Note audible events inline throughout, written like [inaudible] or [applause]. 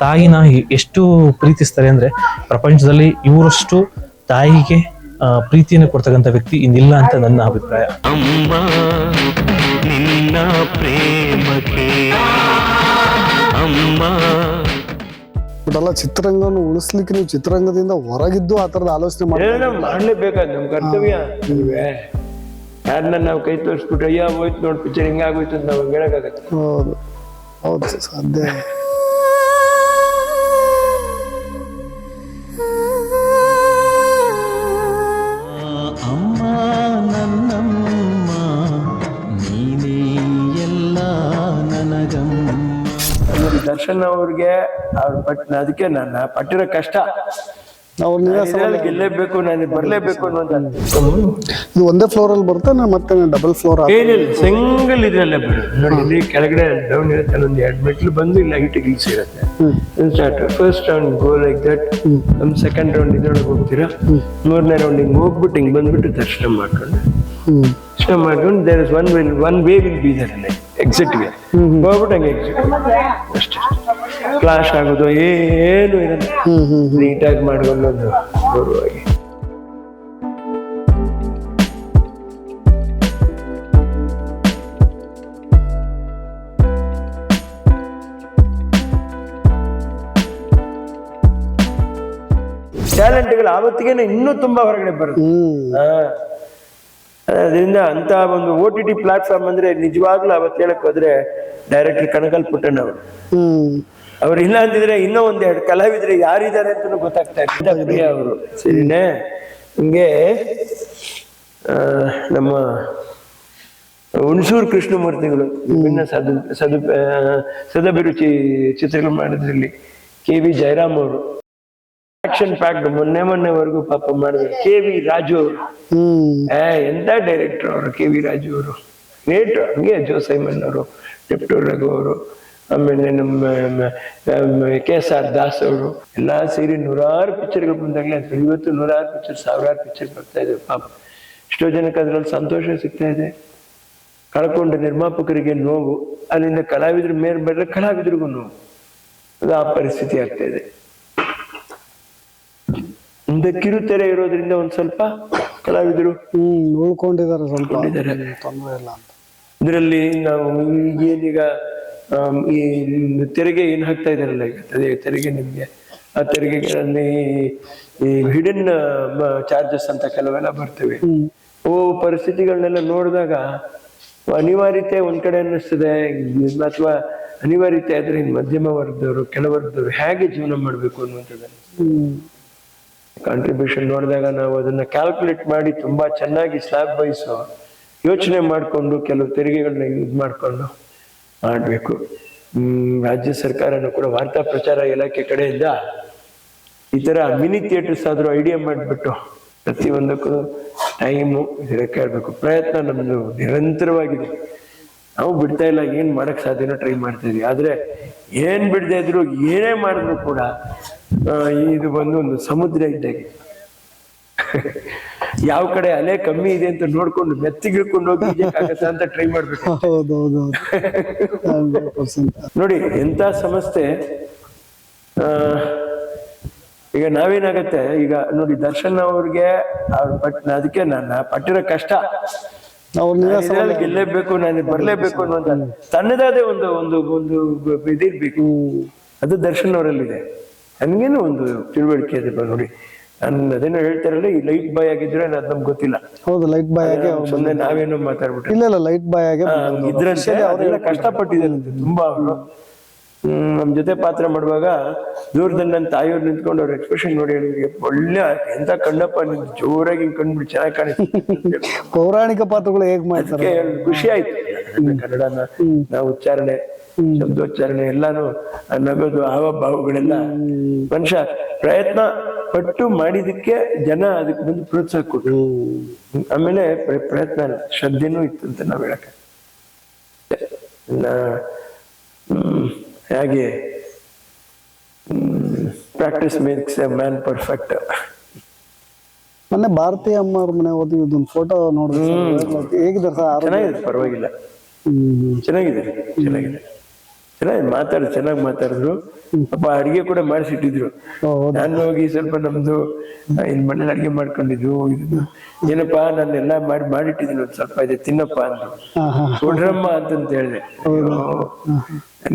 ತಾಯಿನ ಎಷ್ಟು ಪ್ರೀತಿಸ್ತಾರೆ ಅಂದ್ರೆ ಪ್ರಪಂಚದಲ್ಲಿ ಇವರಷ್ಟು ತಾಯಿಗೆ ಪ್ರೀತಿಯನ್ನು ಕೊಡ್ತಕ್ಕಂಥ ವ್ಯಕ್ತಿ ಇನ್ನಿಲ್ಲ ಅಂತ ನನ್ನ ಅಭಿಪ್ರಾಯ. ಅಮ್ಮ ನಿನ್ನ ಪ್ರೇಮಕ್ಕೆ. ಅಮ್ಮ. ಬಟ್ ಅಲ್ಲ ಚಿತ್ರರಂಗವನ್ನು ಉಳಿಸ್ಲಿಕ್ಕೆ ನೀವು ಚಿತ್ರರಂಗದಿಂದ ಹೊರಗಿದ್ದು ಆ ತರದ ಆಲೋಚನೆ ಮಾಡ್ಲೇಬೇಕಾದ್ ನಮ್ ಕರ್ತವ್ಯ? ಯಾರನ್ನ ನಾವು ಕೈ ತೋರಿಸ್ಬಿಟ್ಟು ಅಯ್ಯ ಹೋಯ್ತು ನೋಡಿ ಪಿಕ್ಚರ್ ಹಿಂಗಾಗೋಯ್ತು ಅಂತ ನಾವು ಹೇಳಕ್ಕಾಗತ್ತೆ ಹೌದು. ಹೌದು ಸಾಧ್ಯ. ಪಟ್ ಅದಕ್ಕೆ ನಾನು ಪಟ್ಟಿರೋ ಕಷ್ಟ. ಗೆಲ್ಲೇಬೇಕು ನಾನು ಬರ್ಲೇಬೇಕು ಇದು ಒಂದೇ ಫ್ಲೋರ್ ಅಲ್ಲಿ ಬರುತ್ತೆ ಮತ್ತೆ ಡಬಲ್ ಫ್ಲೋರ್ ಏನಿಲ್ಲ ಸಿಂಗಲ್ ಇದ್ರಲ್ಲೇ ಬರುತ್ತೆ ನೋಡಿ ಇಲ್ಲಿ ಕೆಳಗಡೆ ಡೌನ್ ಇರುತ್ತೆ ಒಂದು ಎರಡು ಮೆಟ್ಲು ಬಂದು ಇಲ್ಲಿ ಹೈಟಿಗೆ ಇಳಿಸಿ ಇರುತ್ತೆ start first round go like that ನಮ್ ಸೆಕೆಂಡ್ ರೌಂಡ್ ಇದ್ರೊಳಗೆ ಹೋಗ್ತೀರಾ? ಮೂರನೇ ರೌಂಡ್ ಹಿಂಗೆ ಹೋಗ್ಬಿಟ್ಟು ಹಿಂಗೆ ಬಂದ್ಬಿಟ್ಟು ದರ್ಶನ ಮಾಡ್ಕೊಂಡು. ದರ್ಶನ ಮಾಡ್ಕೊಂಡು there is one will one way will be there ಎಕ್ಸಿಟ್ಗೆ ಹೋಗ್ಬಿಟ್ಟು ಹಂಗೆ ಎಕ್ಸಿಟ್ ಅಷ್ಟೇ. ಕ್ಲಾಶ್ ಆಗೋದು ಏನು ಇರಲ್ಲ ನೀಟಾಗಿ ಮಾಡ್ಕೊಂಡು ಒಂದು ಟ್ಯಾಲೆಂಟ್ಗಳು ಆವತ್ತಿಗೆನೆ ಇನ್ನೂ ತುಂಬಾ ಹೊರಗಡೆ ಬರುತ್ತೆ. ಅದರಿಂದ ಅಂತ ಒಂದು ಓ ಟಿ ಟಿ ಪ್ಲಾಟ್ಫಾರ್ಮ್ ಅಂದ್ರೆ ನಿಜವಾಗ್ಲೂ ಅವತ್ತು ಹೇಳಕ್ ಹೋದ್ರೆ ಡೈರೆಕ್ಟರ್ ಕಣಕಲ್ ಪುಟ್ಟಣ್ಣ ಅವರು ಹ್ಮ್. ಅವ್ರು ಇಲ್ಲ ಅಂತಿದ್ರೆ ಇನ್ನೂ ಒಂದೆರಡು ಕಲಾವಿದ್ರೆ ಯಾರಿದ್ದಾರೆ ಅಂತ ಗೊತ್ತಾಗ್ತಾ ಇರ್ತಾರೆ ಅವರು. ಸರಿನೇ ಹಿಂಗೆ ಆ, ನಮ್ಮ ಹುಣಸೂರು ಕೃಷ್ಣಮೂರ್ತಿಗಳು ವಿಭಿನ್ನ ಸದು ಸದು ಸದಭಿರುಚಿ ಚಿತ್ರಗಳು ಮಾಡಿದ್ರಲ್ಲಿ ಕೆ ವಿ ಜಯರಾಮ್ ಅವರು. ಆಕ್ಷನ್ ಪ್ಯಾಕ್ಡ್ ಮೊನ್ನೆ ಮೊನ್ನೆವರೆಗೂ ಪಾಪ ಮಾಡಿದ್ರು. ಕೆ ವಿ ರಾಜು ಅವರು. ಹ್ಮ್. ಏ ಎಂತ ಡೈರೆಕ್ಟರ್ ಅವರು ಕೆ ವಿ ರಾಜು ಅವರು. ಗ್ರೇಟ್ ಹಂಗೆ ಜೋಸೈಮನ್ ಅವರು ಟಿಪ್ಟೂರ್ ರಘು ಅವರು. ಆಮೇಲೆ ನಮ್ಮ ಕೆ ಎಸ್ ಆರ್ ದಾಸ್ ಅವರು ಎಲ್ಲ ಸೇರಿ ನೂರಾರು ಪಿಕ್ಚರ್ಗಳು ಬಂದಾಗಲೇ ಅಂತ ಇವತ್ತು ನೂರಾರು ಪಿಕ್ಚರ್ ಸಾವಿರಾರು ಪಿಕ್ಚರ್ ಬರ್ತಾ ಇದೆ. ಪಾಪ ಎಷ್ಟೋ ಜನಕ್ಕೆ ಅದ್ರಲ್ಲಿ ಸಂತೋಷ ಸಿಗ್ತಾ ಇದೆ. ಕಳ್ಕೊಂಡ ನಿರ್ಮಾಪಕರಿಗೆ ನೋವು ಅಲ್ಲಿಂದ ಕಲಾವಿದ್ರ ಮೇಲೆ ಬೆಳೆದ್ರೆ ಕಲಾವಿದ್ರಿಗೂ ನೋವು. ಅದು ಆ ಪರಿಸ್ಥಿತಿ ಆಗ್ತಾ ಇದೆ. ಒಂದು ಕಿರುತೆರೆ ಇರೋದ್ರಿಂದ ಒಂದ್ ಸ್ವಲ್ಪ ಕಲಾವಿದರು ಉಳ್ಕೊಂಡಿದ್ದಾರೆ ಸ್ವಲ್ಪ. ಇಲ್ಲ ಅಂತ. ಇದರಲ್ಲಿ ನಾವು ಏನೀಗ ಆಮ್, ಈ ತೆರಿಗೆ ಏನ್ ಹಾಕ್ತಾ ಇದಾರಲ್ಲ ಈಗ? ಅದೇ ತೆರಿಗೆ ನಿಮ್ಗೆ. ಆ ತೆರಿಗೆಗಳಲ್ಲಿ ಈ ಹಿಡನ್ ಚಾರ್ಜಸ್ ಅಂತ ಕೆಲವೆಲ್ಲ ಬರ್ತವೆ. ಓ ಪರಿಸ್ಥಿತಿಗಳನ್ನೆಲ್ಲ ನೋಡಿದಾಗ ಅನಿವಾರ್ಯತೆ ಒಂದ್ ಕಡೆ ಅನ್ನಿಸ್ತದೆ ಅಥವಾ ಅನಿವಾರ್ಯತೆ ಆದ್ರೆ ಇನ್ ಮಧ್ಯಮ ವರ್ಗದವರು ಕೆಲವರ್ಗದವರು ಹೇಗೆ ಜೀವನ ಮಾಡ್ಬೇಕು ಅನ್ನುವಂಥದ್ದನ್ನು. ಹ್ಮ್. ಕಾಂಟ್ರಿಬ್ಯೂಷನ್ ನೋಡಿದಾಗ ನಾವು ಅದನ್ನ ಕ್ಯಾಲ್ಕುಲೇಟ್ ಮಾಡಿ ತುಂಬಾ ಚೆನ್ನಾಗಿ ಸ್ಲಾಬ್ ಬಯಸೋ ಯೋಚನೆ ಮಾಡಿಕೊಂಡು ಕೆಲವು ತೆರಿಗೆಗಳನ್ನ ಯೂಸ್ ಮಾಡಿಕೊಂಡು ಮಾಡಬೇಕು. ರಾಜ್ಯ ಸರ್ಕಾರನು ಕೂಡ ವಾರ್ತಾ ಪ್ರಚಾರ ಇಲಾಖೆ ಕಡೆಯಿಂದ ಈ ಥರ ಮಿನಿ ಥಿಯೇಟರ್ಸ್ ಆದರೂ ಐಡಿಯಾ ಮಾಡಿಬಿಟ್ಟು ಪ್ರತಿಯೊಂದಕ್ಕೂ ಟೈಮು ಇದಕ್ಕೆ ಹೇಳ್ಬೇಕು ಪ್ರಯತ್ನ ನಮ್ಮದು ನಿರಂತರವಾಗಿದೆ. ನಾವು ಬಿಡ್ತಾ ಇಲ್ಲ, ಏನು ಮಾಡಕ್ ಸಾಧ್ಯನೋ ಟ್ರೈ ಮಾಡ್ತಾ ಇದೀವಿ. ಆದ್ರೆ ಏನು ಬಿಡದೆ ಇದ್ರು ಏನೇ ಮಾಡಿದ್ರು ಕೂಡ ಇದು ಬಂದು ಒಂದು ಸಮುದ್ರ ಇದ್ದಾಗೆ. [laughs] ಯಾವ ಕಡೆ ಅಲೆ ಕಮ್ಮಿ ಇದೆ ಅಂತ ನೋಡ್ಕೊಂಡು ಮೆತ್ತಿಗಿಳ್ಕೊಂಡು ಹೋಗಿ ಈಜಕ್ಕಾಗತ್ತಾ ಅಂತ ಟ್ರೈ ಮಾಡ್ಬೇಕು. ನೋಡಿ ಎಂತ ಸಮಸ್ಯೆ ಈಗ ನಾವೇನಾಗತ್ತೆ ಈಗ ನೋಡಿ ದರ್ಶನ್ ಅವ್ರಿಗೆ ಅವ್ರ ಪಟ್ ಅದಕ್ಕೆ ನನ್ನ ಪಟ್ಟಿರೋ ಕಷ್ಟ. ಗೆಲ್ಲೇಬೇಕು ನಾನು ಬರ್ಲೇಬೇಕು ಅನ್ನುವಂತ ತನ್ನದಾದ ಒಂದು ಒಂದು ಒಂದು ಇದಿರ್ಬೇಕು. ಅದು ದರ್ಶನ್ ಅವರಲ್ಲಿದೆ. ನನ್ಗೇನು ಒಂದು ತಿಳುವಳಿಕೆ ಇದೆ ನೋಡಿ. ನಾನು ಅದೇನೋ ಹೇಳ್ತಾರಲ್ಲ ಈ ಲೈಟ್ ಬಾಯ್ ಆಗಿದ್ರೆ ಅದು ನಮ್ಗೆ ಗೊತ್ತಿಲ್ಲ. ಹೌದು ಲೈಟ್ ಬಾಯ್ ಆಗಿ ಅವ್ರು ಸುಮ್ಮನೆ ನಾವೇನೋ ಮಾತಾಡ್ಬಿಟ್ಟು ಇಲ್ಲ ಇಲ್ಲ ಲೈಟ್ ಬಾಯ್ ಆಗಿ ಇದ್ರಂತೆ. ಅವರೆಲ್ಲ ಕಷ್ಟಪಟ್ಟಿದ್ದಾರಂತೆ ತುಂಬಾ ಅವರು. ಹ್ಮ್ ನಮ್ ಜೊತೆ ಪಾತ್ರ ಮಾಡುವಾಗ ದೂರದಲ್ಲಿ ನನ್ನ ತಾಯಿಯವ್ರು ನಿಂತ್ಕೊಂಡು ಅವ್ರ ಎಕ್ಸ್ಪ್ರೆಷನ್ ನೋಡಿ ಹೇಳಿದ್ರೆ ಒಳ್ಳೆ ಎಂತ ಕಣ್ಣಪ್ಪ ನಿಂತು ಜೋರಾಗಿ ಹಿಂಗ್ ಕಂಡ್ಬಿಟ್ಟು ಚೆನ್ನಾಗಿ ಕಾಣಿಸ್ತು [laughs] ಪೌರಾಣಿಕ ಪಾತ್ರಗಳು ಹೇಗ್ ಮಾಡ್ತಾರೆ? ಅದಕ್ಕೆ ಖುಷಿ ಆಯ್ತು. ನನ್ನ ಕನ್ನಡನ ನಾವು ಉಚ್ಚಾರಣೆ ಶಬ್ದೋಚ್ಚಾರಣೆ ಎಲ್ಲಾನು ಆ ನಗೋದು ಹಾವ ಭಾವಗಳೆಲ್ಲ ಮನುಷ್ಯ ಪ್ರಯತ್ನ ಪಟ್ಟು ಮಾಡಿದಕ್ಕೆ ಜನ ಅದಕ್ಕೆ ಬಂದು ಪ್ರೋತ್ಸಾಹ ಕೊಟ್ರು. ಆಮೇಲೆ ಪ್ರಯತ್ನ ಶ್ರದ್ಧೆನೂ ಇತ್ತು ಅಂತ ನಾವ್ ಹೇಳಕ್ಕೆ. ಹಾಗೆ practice makes a man perfect ಮೊನ್ನೆ ಭಾರತೀಯ ಅಮ್ಮ ಅವ್ರ ಮನೆ ಓದಿ ಇದೊಂದು ಫೋಟೋ ನೋಡಿದ್ರೆ ಹೇಗಿದ್ದಾರೆ ಸರ್? ಚೆನ್ನಾಗಿದೆ ಪರವಾಗಿಲ್ಲ. ಹ್ಮ್. ಚೆನ್ನಾಗಿದೆ ಚೆನ್ನಾಗಿದೆ. ಚೆನ್ನಾಗಿ ಮಾತಾಡ್ ಚೆನ್ನಾಗಿ ಮಾತಾಡಿದ್ರು. ಪಾಪ ಅಡಿಗೆ ಕೂಡ ಮಾಡಿಸಿಟ್ಟಿದ್ರು. ನಾನು ಹೋಗಿ ಸ್ವಲ್ಪ ನಮ್ದು ಇನ್ ಇಲ್ಲಿ ಮನೇಲಿ ಅಡಿಗೆ ಮಾಡ್ಕೊಂಡಿದ್ದು ಇದು ಏನಪ್ಪಾ ಎಲ್ಲಾ ಮಾಡಿ ಮಾಡಿಟ್ಟಿದ್ದೀನಿ ಒಂದ್ ಸ್ವಲ್ಪ ಇದೆ ತಿನ್ನಪ್ಪ ಅಂದ್ರು. ಹಾ ಕೊಡ್ರಮ್ಮ ಅಂತಂತ ಹೇಳಿದೆ.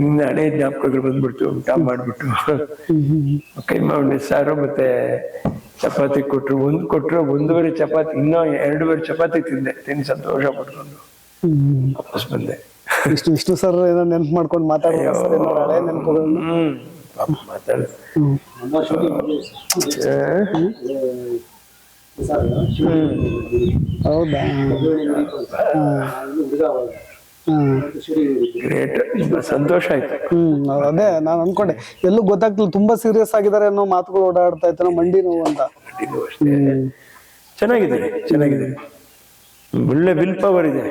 ನಿನ್ನ ಹಳೆ ಜ್ಞಾಪಕಗಳು ಬಂದ್ಬಿಡ್ತು ಊಟ ಮಾಡ್ಬಿಟ್ಟು. ಕೈಮಾ ಮಾಡಿ ಸಾರು ಮತ್ತೆ ಚಪಾತಿ ಕೊಟ್ರು. ಒಂದ್ ಕೊಟ್ರು ಒಂದೂವರೆ ಚಪಾತಿ ಇನ್ನೂ ಎರಡೂವರೆ ಚಪಾತಿ ತಿಂದೆ. ತಿನ್ ಸಂತೋಷ ಪಡ್ಕೊಂಡು ವಾಪಸ್ ಬಂದೆ. ವಿಷ್ಣು ಇಷ್ಟು ಸರ್ ಏನೋ ನೆನ್ಪು ಮಾಡ್ಕೊಂಡು ಮಾತಾಡೋದು ಸರ್ ಏನೋ ಹಳೆ ಹೌದಾ? ಸಂತೋಷ ಆಯ್ತು. ಹ್ಮ್ ಅದೇ ನಾನು ಅನ್ಕೊಂಡೆ. ಎಲ್ಲೂ ಗೊತ್ತಾಗ್ತಿಲ್ಲ ತುಂಬಾ ಸೀರಿಯಸ್ ಆಗಿದ್ದಾರೆ ಅನ್ನೋ ಮಾತುಗಳು ಓಡಾಡ್ತಾ ಇತ್ತು ಮಂಡಿ ನೋವು ಅಂತ. ಚೆನ್ನಾಗಿದೆ ಚೆನ್ನಾಗಿದೆ. ಒಳ್ಳೆ ವಿಲ್ ಪವರ್ ಇದೆ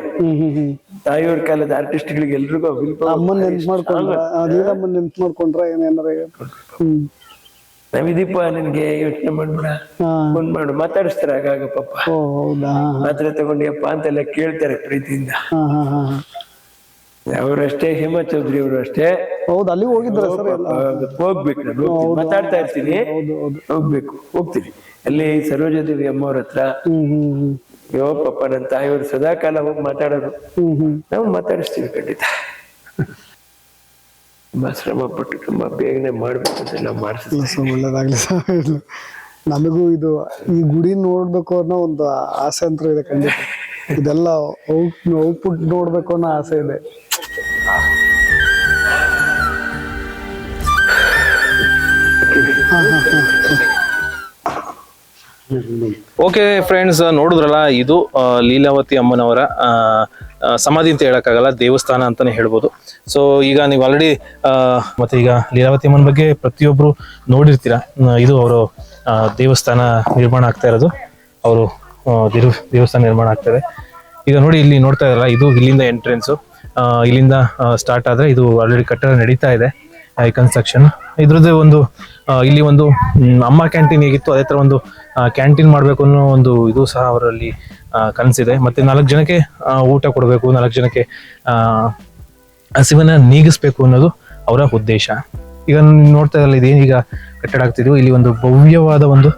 ತಾಯಿಯವರ ಕಾಲದ ಆರ್ಟಿಸ್ಟ್ಗಳಿಗೆ ಎಲ್ರಿಗೂ ವಿಲ್ ಅಮ್ಮನ್ ನೆನ್ಪು ಮಾಡ್ಕೊಂಡ್ರ? ನೀರಮ್ಮನ್ ನೆನ್ಪು ಮಾಡ್ಕೊಂಡ್ರ ಏನೇನಾರ ಹ್ಮ್. ನಾವಿದೀಪ ನಿನ್ಗೆ ಯೋಚನೆ ಮಾಡ್ಬೇಡ. ಫೋನ್ ಮಾಡು. ಮಾತಾಡಿಸ್ತಾರೆ ಆಗಾಗ ಪಾಪ. ಮಾತ್ರೆ ತಗೊಂಡಿಯಪ್ಪ ಅಂತೆಲ್ಲ ಕೇಳ್ತಾರೆ ಪ್ರೀತಿಯಿಂದ. ಅವ್ರು ಹಾ ಹಾ ಹಾ. ಅವರು ಅಷ್ಟೇ ಹೇಮಾ ಚೌಧರಿ ಅವರು ಅಷ್ಟೇ. ಹೌದು ಅಲ್ಲಿ ಹೋಗಿದ್ರು ಹೋಗ್ಬೇಕು ನಾನು ಮಾತಾಡ್ತಾ ಇರ್ತೀನಿ. ಹೋಗ್ಬೇಕು ಹೋಗ್ತೀನಿ. ಅಲ್ಲಿ ಸರೋಜಾದೇವಿ ಅಮ್ಮವ್ರ ಹತ್ರ. ಅಯ್ಯೋ ಪಪ್ಪ ನನ್ನ ತಾಯಿಯವರು ಸದಾ ಕಾಲ ಹೋಗಿ ಮಾತಾಡೋದು. ನಾವು ಮಾತಾಡಿಸ್ತೀವಿ ಖಂಡಿತ. ತುಂಬಾ ಶ್ರಮ ಪಟ್ಟು ತುಂಬಾ ಬೇಗನೆ ಮಾಡ್ಬೇಕು ನಾವು ಮಾಡಿಸ್ತೀವಿ ಸೊ ಒಳ್ಳೇದಾಗ್ಲಿ ಸರ್ ನಮಗೂ ಇದು ಈ ಗುಡಿ ನೋಡ್ಬೇಕು ಅನ್ನೋ ಒಂದು ಆಸೆ ಅಂತೂ ಇದೆ ಖಂಡಿತ. ಇದೆಲ್ಲ ಔಟ್ಪುಟ್ ನೋಡ್ಬೇಕು ಅನ್ನೋ ಆಸೆ ಇದೆ. ಓಕೆ ಫ್ರೆಂಡ್ಸ್ ನೋಡಿದ್ರಲ್ಲ, ಇದು ಲೀಲಾವತಿ ಅಮ್ಮನವರ ಸಮಾಧಿ ಅಂತ ಹೇಳಕ್ಕಾಗಲ್ಲ, ದೇವಸ್ಥಾನ ಅಂತಾನೆ ಹೇಳ್ಬೋದು. ಸೊ ಈಗ ನೀವು ಆಲ್ರೆಡಿ ಮತ್ತೆ ಈಗ ಲೀಲಾವತಿ ಅಮ್ಮನ ಬಗ್ಗೆ ಪ್ರತಿಯೊಬ್ರು ನೋಡಿರ್ತೀರ? ಇದು ಅವರು ದೇವಸ್ಥಾನ ನಿರ್ಮಾಣ ಆಗ್ತಾ ಇರೋದು. ಅವರು ದೇವಸ್ಥಾನ ನಿರ್ಮಾಣ ಆಗ್ತದೆ ಈಗ ನೋಡಿ, ಇಲ್ಲಿ ನೋಡ್ತಾ ಇದ್ರಲ್ಲ, ಇದು ಇಲ್ಲಿಂದ ಎಂಟ್ರೆನ್ಸ್ ಇಲ್ಲಿಂದ ಸ್ಟಾರ್ಟ್ ಆದ್ರೆ ಇದು ಆಲ್ರೆಡಿ ಕಟ್ಟಡ ನಡೀತಾ ಇದೆ. ಕನ್ಸ್ಟ್ರಕ್ಷನ್ ಇದ್ರದ್ದೇ ಒಂದು ಇಲ್ಲಿ ಒಂದು ಅಮ್ಮ ಕ್ಯಾಂಟೀನ್ ಹೇಗಿತ್ತು? ಅದೇ ತರ ಒಂದು ಕ್ಯಾಂಟೀನ್ ಮಾಡಬೇಕು ಅನ್ನೋ ಒಂದು ಇದು ಸಹ ಅವರಲ್ಲಿ ಕನಸಿದೆ. ಮತ್ತೆ ನಾಲ್ಕು ಜನಕ್ಕೆ ಊಟ ಕೊಡಬೇಕು, ನಾಲ್ಕು ಜನಕ್ಕೆ ಹಸಿವನ್ನು ನೀಗಿಸ್ಬೇಕು ಅನ್ನೋದು ಅವರ ಉದ್ದೇಶ. ಈಗ ನೋಡ್ತಾ ಇದ್ದಲ್ಲ ಇದೇನು ಈಗ ಕಟ್ಟಡ ಆಗ್ತಿದ್ವು. ಇಲ್ಲಿ ಒಂದು ಭವ್ಯವಾದ ಒಂದು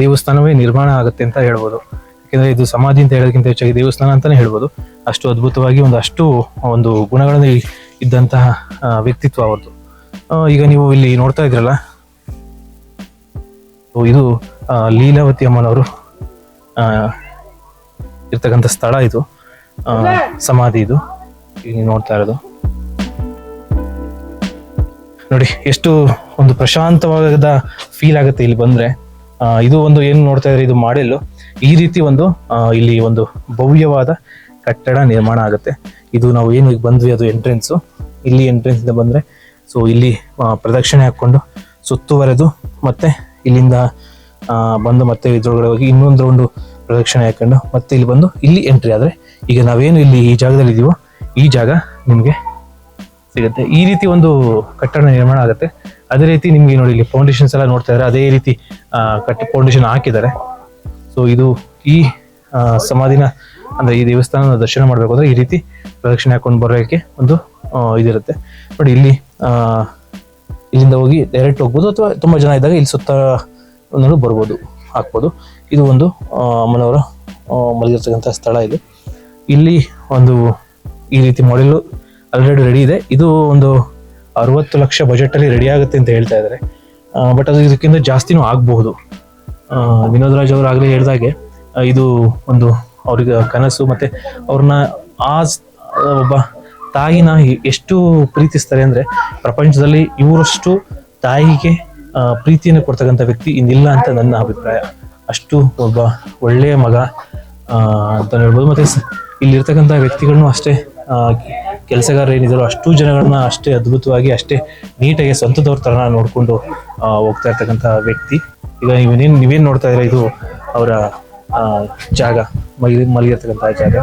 ದೇವಸ್ಥಾನವೇ ನಿರ್ಮಾಣ ಆಗುತ್ತೆ ಅಂತ ಹೇಳ್ಬೋದು. ಯಾಕೆಂದ್ರೆ ಇದು ಸಮಾಧಿ ಅಂತ ಹೇಳೋದಕ್ಕಿಂತ ಹೆಚ್ಚಾಗಿ ದೇವಸ್ಥಾನ ಅಂತಾನೆ ಹೇಳ್ಬೋದು. ಅಷ್ಟು ಅದ್ಭುತವಾಗಿ ಒಂದು ಅಷ್ಟು ಒಂದು ಗುಣಗಳನ್ನು ಇದ್ದಂತಹ ವ್ಯಕ್ತಿತ್ವ ಅವ್ರದ್ದು. ಈಗ ನೀವು ಇಲ್ಲಿ ನೋಡ್ತಾ ಇದ್ರಲ್ಲ ಇದು ಲೀಲಾವತಿ ಅಮ್ಮನವರು ಇರ್ತಕ್ಕಂಥ ಸ್ಥಳ ಇದು. ಸಮಾಧಿ ಇದು. ಈಗ ನೀವು ನೋಡ್ತಾ ಇರೋದು. ನೋಡಿ ಎಷ್ಟು ಒಂದು ಪ್ರಶಾಂತವಾದ ಫೀಲ್ ಆಗುತ್ತೆ ಇಲ್ಲಿ ಬಂದ್ರೆ. ಇದು ಒಂದು ಏನು ನೋಡ್ತಾ ಇದ್ರೆ ಇದು ಮಾಡೆಲ್ಲು. ಈ ರೀತಿ ಒಂದು ಇಲ್ಲಿ ಒಂದು ಭವ್ಯವಾದ ಕಟ್ಟಡ ನಿರ್ಮಾಣ ಆಗುತ್ತೆ. ಇದು ನಾವು ಏನು ಈಗ ಬಂದ್ವಿ ಅದು ಎಂಟ್ರೆನ್ಸು ಇಲ್ಲಿ ಎಂಟ್ರೆನ್ಸ್ ಇಂದ ಬಂದ್ರೆ ಸೊ ಇಲ್ಲಿ ಪ್ರದಕ್ಷಿಣೆ ಹಾಕೊಂಡು ಸುತ್ತುವರೆದು ಮತ್ತೆ ಇಲ್ಲಿಂದ ಬಂದು ಮತ್ತೆ ಇದ್ರೊಳಗಡೆ ಹೋಗಿ ಇನ್ನೊಂದು ರೌಂಡು ಪ್ರದಕ್ಷಿಣೆ ಹಾಕೊಂಡು ಮತ್ತೆ ಇಲ್ಲಿ ಬಂದು ಇಲ್ಲಿ ಎಂಟ್ರಿ ಆದರೆ ಈಗ ನಾವೇನು ಇಲ್ಲಿ ಈ ಜಾಗದಲ್ಲಿ ಇದೀವೋ ಈ ಜಾಗ ನಿಮಗೆ ಸಿಗುತ್ತೆ. ಈ ರೀತಿ ಒಂದು ಕಟ್ಟಡ ನಿರ್ಮಾಣ ಆಗುತ್ತೆ. ಅದೇ ರೀತಿ ನಿಮಗೆ ನೋಡಿ ಇಲ್ಲಿ ಫೌಂಡೇಶನ್ಸ್ ಎಲ್ಲ ನೋಡ್ತಾ ಇದ್ದಾರೆ ಅದೇ ರೀತಿ ಕಟ್ಟ ಫೌಂಡೇಶನ್ ಹಾಕಿದ್ದಾರೆ. ಸೊ ಇದು ಈ ಸಮಾಧಿನ, ಅಂದರೆ ಈ ದೇವಸ್ಥಾನದ ದರ್ಶನ ಮಾಡಬೇಕು ಅಂದರೆ ಈ ರೀತಿ ಪ್ರದಕ್ಷಿಣೆ ಹಾಕೊಂಡು ಬರೋಕ್ಕೆ ಒಂದು ಇದಿರುತ್ತೆ. ನೋಡಿ ಇಲ್ಲಿ ಇಲ್ಲಿಂದ ಹೋಗಿ ಡೈರೆಕ್ಟ್ ಹೋಗ್ಬೋದು ಅಥವಾ ತುಂಬ ಜನ ಇದ್ದಾಗ ಇಲ್ಲಿ ಸುತ್ತ ಒಂದು ಬರ್ಬೋದು, ಹಾಕ್ಬೋದು. ಇದು ಒಂದು ಅಮ್ಮನವರ ಮಲಗಿರ್ತಕ್ಕಂಥ ಸ್ಥಳ ಇದು. ಇಲ್ಲಿ ಒಂದು ಈ ರೀತಿ ಮಾಡೆಲ್ಲು ಆಲ್ರೆಡಿ ರೆಡಿ ಇದೆ. ಇದು ಒಂದು ಅರವತ್ತು ಲಕ್ಷ ಬಜೆಟಲ್ಲಿ ರೆಡಿ ಆಗುತ್ತೆ ಅಂತ ಹೇಳ್ತಾ ಇದ್ದಾರೆ. ಬಟ್ ಅದು ಇದಕ್ಕಿಂತ ಜಾಸ್ತಿನೂ ಆಗಬಹುದು. ವಿನೋದ್ ರಾಜ್ ಅವರು ಆಗಲೇ ಇದು ಒಂದು ಅವ್ರಿಗೆ ಕನಸು ಮತ್ತು ಅವ್ರನ್ನ ಆ ಒಬ್ಬ ತಾಯಿನ ಎಷ್ಟು ಪ್ರೀತಿಸ್ತಾರೆ ಅಂದರೆ ಪ್ರಪಂಚದಲ್ಲಿ ಇವರಷ್ಟು ತಾಯಿಗೆ ಪ್ರೀತಿಯನ್ನು ಕೊಡ್ತಕ್ಕಂಥ ವ್ಯಕ್ತಿ ಇನ್ನಿಲ್ಲ ಅಂತ ನನ್ನ ಅಭಿಪ್ರಾಯ. ಅಷ್ಟು ಒಬ್ಬ ಒಳ್ಳೆಯ ಮಗ ಅಂತ ಹೇಳ್ಬೋದು. ಮತ್ತೆ ಇಲ್ಲಿ ಇಲ್ಲಿರ್ತಕ್ಕಂಥ ವ್ಯಕ್ತಿಗಳನ್ನು ಅಷ್ಟೇ ಕೆಲಸಗಾರ ಏನಿದ್ರು ಅಷ್ಟು ಜನಗಳನ್ನ ಅಷ್ಟೇ ಅದ್ಭುತವಾಗಿ, ಅಷ್ಟೇ ನೀಟಾಗಿ ಸ್ವಂತದವ್ರ ತರ ನೋಡಿಕೊಂಡು ಹೋಗ್ತಾ ಇರ್ತಕ್ಕಂಥ ವ್ಯಕ್ತಿ. ಈಗ ನೀವೇನ್, ನೀವೇನು ನೋಡ್ತಾ ಇದ್ರೆ ಇದು ಅವರ ಜಾಗ ಮಲಗಿ ಮಲಗಿರ್ತಕ್ಕಂಥ ಜಾಗ.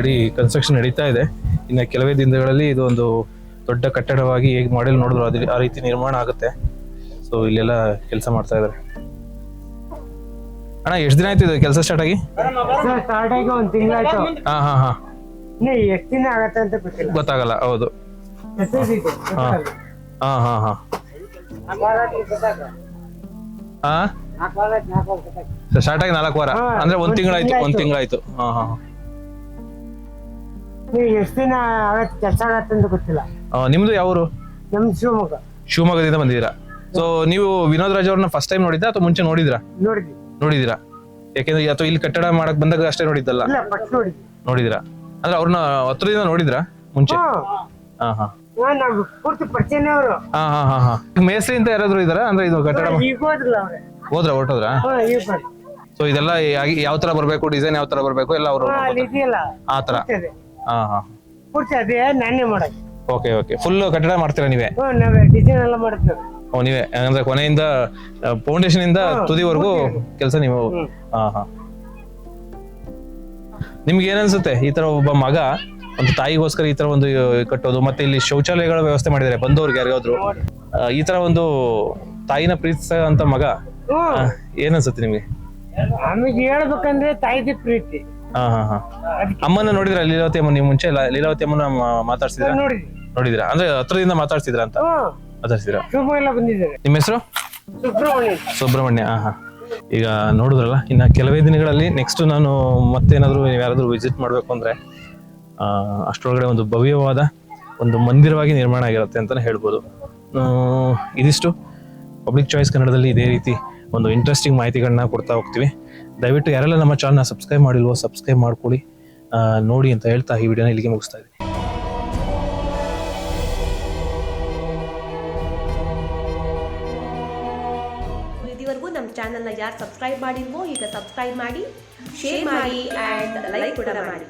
ಆಲ್ರೆಡಿ ಕನ್ಸ್ಟ್ರಕ್ಷನ್ ನಡೀತಾ ಇದೆ. ಇನ್ನು ಕೆಲವೇ ದಿನಗಳಲ್ಲಿ ಇದು ಒಂದು ದೊಡ್ಡ ಕಟ್ಟಡವಾಗಿ ಹೇಗೆ ಮಾಡೆಲ್ ನೋಡಿದ್ರು ಅದ್ರ ಆ ರೀತಿ ನಿರ್ಮಾಣ ಆಗುತ್ತೆ. ಸೊ ಇಲ್ಲೆಲ್ಲ ಕೆಲಸ ಮಾಡ್ತಾ ಇದ್ದಾರೆ ಅಣ್ಣ ಎಷ್ಟು ದಿನ ಆಯ್ತು ಇದು ಕೆಲಸ ಸ್ಟಾರ್ಟ್ ಆಗಿ? ಸ್ಟಾರ್ಟ್ ಆಗಿ ಒಂದ್ ತಿಂಗಳಾಯ್ತು. ಹಾ ಹಾ ಹಾ. ಎಷ್ಟ್ ದಿನ ಆಗತ್ತೆ ಅಂತ ಗೊತ್ತಿಲ್ಲ. ಗೊತ್ತಾಗಲ್ಲ ಹೌದು. ಹಾ ಹಾ ಹಾ ಹಾ. ಹಾ ಸ್ಟಾರ್ಟ್ ಆಗಿ ನಾಲ್ಕು ವಾರ. ಅಂದ್ರೆ ಒಂದ್ ತಿಂಗಳಾಯ್ತು ಒಂದ್ ತಿಂಗ್ಳಾಯ್ತು. ತಿಂಗಳಾಯ್ತು. ಹಾ ಹಾ. ನೀವು ಎಷ್ಟ್ ದಿನ ಆಗತ್ತೆ ಕೆಲಸ ಗೊತ್ತಿಲ್ಲ. ಹಾ. ನಿಮ್ದು ಯಾವರು? ನಮ್ ಶಿವಮೊಗ್ಗ. ಶಿವಮೊಗ್ಗದಿಂದ ಬಂದಿದ್ದೀರಾ? ಸೊ ನೀವು ವಿನೋದ್ ರಾಜ್ ಅವ್ರನ್ನ ಫಸ್ಟ್ ಟೈಮ್ ನೋಡಿದ್ರಾ ಅಥವಾ ಮುಂಚೆ ನೋಡಿದ್ರಾ? ನೋಡಿದ್ವಿ. ನೋಡಿದ್ದೀರಾ ಯಾಕೆಂದ್ರೆ ಅಥವಾ ಇಲ್ಲಿ ಕಟ್ಟಡ ಮಾಡಕ್ ಬಂದಾಗ ಅಷ್ಟೇ ನೋಡಿದ್ದಲ್ಲ? ಇಲ್ಲ ಫಸ್ಟ್ ನೋಡಿದ್ವಿ. ನೋಡಿದಿರಾ? ಅಂದ್ರೆ ಅವ್ರನ್ನ ಹತ್ರದಿಂದ ನೋಡಿದ್ರಾ ಮುಂಚೆ? ಹ್ಮ್ ಹಾ ಹಾ. ಹಾ, ನಾವ್ ಪೂರ್ತಿ ಪರಿಚಯನೇ ಅವರು. ಹಾ ಹಾ ಹಾ ಹಾ. ಮೇಸ್ತ್ರಿ ಅಂತ ಯಾರಾದ್ರೂ ಇದಾರಾ ಅಂದ್ರೆ ಇದು ಕಟ್ಟಡ ಮಾ- ಈಗ ಹೋದ್ರಲ್ಲ ಅವ್ರೆ. ಹೋದ್ರ ಹೊರಟೋದ್ರಾ? ಹಾ ಈಗ ಬಂದ್ ಸೊ ಇದೆಲ್ಲ ಯಾವ ತರ ಬರ್ಬೇಕು ಡಿಸೈನ್ ಯಾವ ತರ ಬರ್ಬೇಕು ಎಲ್ಲ ಅವರು ಹಾ ಅಲ್ಲಿ ಇದೆಯಲ್ಲ. ಆ ತರ. ಹಾ ಹಾ. ಪೂರ್ತಿ ಅದೇ ನಾನೇ ಮಾಡಕ್ ಓಕೆ ಓಕೆ ಫುಲ್ ಕಟ್ಟಡ ಮಾಡ್ತೀರಾ ನೀವೇ? ಹ್ಮ್ ನಾವೇ ಡಿಸೈನ್ ಎಲ್ಲ ಮಾಡ್ತೀವಿ. ಓ ನೀವೇ? ಅಂದ್ರೆ ಕೊನೆಯಿಂದ ಫೌಂಡೇಶನ್ ಇಂದ ತುದಿವರೆಗೂ ಕೆಲಸ ನೀವು? ಹಾ ಹಾ. ನಿಮ್ಗೆ ಏನನ್ಸುತ್ತೆ? ಈ ತರ ಒಬ್ಬ ಮಗ ಒಂದು ತಾಯಿಗೋಸ್ಕರ ಈ ತರ ಒಂದು ಕಟ್ಟೋದು ಮತ್ತೆ ಇಲ್ಲಿ ಶೌಚಾಲಯಗಳ ವ್ಯವಸ್ಥೆ ಮಾಡಿದ್ದಾರೆ ಬಂದವ್ರಿಗೆ ಯಾರಿಗಾದ್ರು. ಆ, ಈ ತರ ಒಂದು ತಾಯಿನ ಪ್ರೀತಿಸಂತ ಮಗ ಹ್ಮ್ ಆ, ಏನನ್ಸುತ್ತೆ ನಿಮ್ಗೆ? ನಮಗೆ ಹೇಳ್ಬೇಕಂದ್ರೆ ತಾಯಿದಿ ಪ್ರೀತಿ. ಹಾ ಹಾ ಹಾ. ಅಮ್ಮನ ನೋಡಿದ್ರ ಲೀಲಾವತಿ ಅಮ್ಮ ನೀವು ಮುಂಚೆ? ಲ- ಲೀಲಾವತಿ ಅಮ್ಮನ ಮಾ- ಮಾತಾಡ್ಸಿದ್ರ? ನೋಡಿದ್ರ ನೋಡಿದಿರಾ? ಅಂದ್ರೆ ಹತ್ರದಿಂದ ಮಾತಾಡ್ಸಿದ್ರ ಅಂತ? ಮಾತಾಡ್ಸಿದ್ರ? ಶಿವಮೊಗ್ಗ ಎಲ್ಲ ಬಂದಿದ್ದಾರೆ. ನಿಮ್ಮ ಹೆಸರು? ಸುಬ್ರಹ್ಮಣ್ಯ. ಸುಬ್ರಹ್ಮಣ್ಯ ಹಾ ಹಾ. ಈಗ ನೋಡಿದ್ರಲ್ಲ ಇನ್ನ ಕೆಲವೇ ದಿನಗಳಲ್ಲಿ ನೆಕ್ಸ್ಟ್ ನಾನು ಮತ್ತೇನಾದ್ರು ನೀವು ಯಾರಾದ್ರೂ ವಿಸಿಟ್ ಮಾಡ್ಬೇಕು ಅಂದ್ರೆ ಆ, ಅಷ್ಟರೊಳಗಡೆ ಒಂದು ಭವ್ಯವಾದ ಒಂದು ಮಂದಿರವಾಗಿ ನಿರ್ಮಾಣ ಆಗಿರುತ್ತೆ ಅಂತಾನೆ ಹೇಳ್ಬೋದು. ಆ, ಇದಿಷ್ಟು. ಪಬ್ಲಿಕ್ ಚಾಯ್ಸ್ ಕನ್ನಡದಲ್ಲಿ ಇದೇ ರೀತಿ ಒಂದು ಇಂಟ್ರೆಸ್ಟಿಂಗ್ ಮಾಹಿತಿಗಳನ್ನ ಕೊಡ್ತಾ ಹೋಗ್ತೀವಿ. ದಯವಿಟ್ಟು ಯಾರೆಲ್ಲ ನಮ್ಮ ಚಾನಲ್ನ ಸಬ್ಸ್ಕ್ರೈಬ್ ಮಾಡಿಲ್ವೋ ಸಬ್ಸ್ಕ್ರೈಬ್ ಮಾಡ್ಕೊಳ್ಳಿ. ನೋಡಿ ಅಂತ ಹೇಳ್ತಾ ಈ ವಿಡಿಯೋನ ಇಲ್ಲಿಗೆ ಮುಗಿಸ್ತಾ ಇದ್ದೀನಿ. ಇದುವರೆಗೂ ನಮ್ಮ ಚಾನಲ್ನ ಯಾರು ಸಬ್ಸ್ಕ್ರೈಬ್ ಮಾಡಿಲ್ವೋ ಈಗ ಸಬ್ಸ್ಕ್ರೈಬ್ ಮಾಡಿ ಶೇರ್ ಮಾಡಿ ಆ್ಯಂಡ್ ಲೈಕ್ ಕೂಡ ಮಾಡಿ.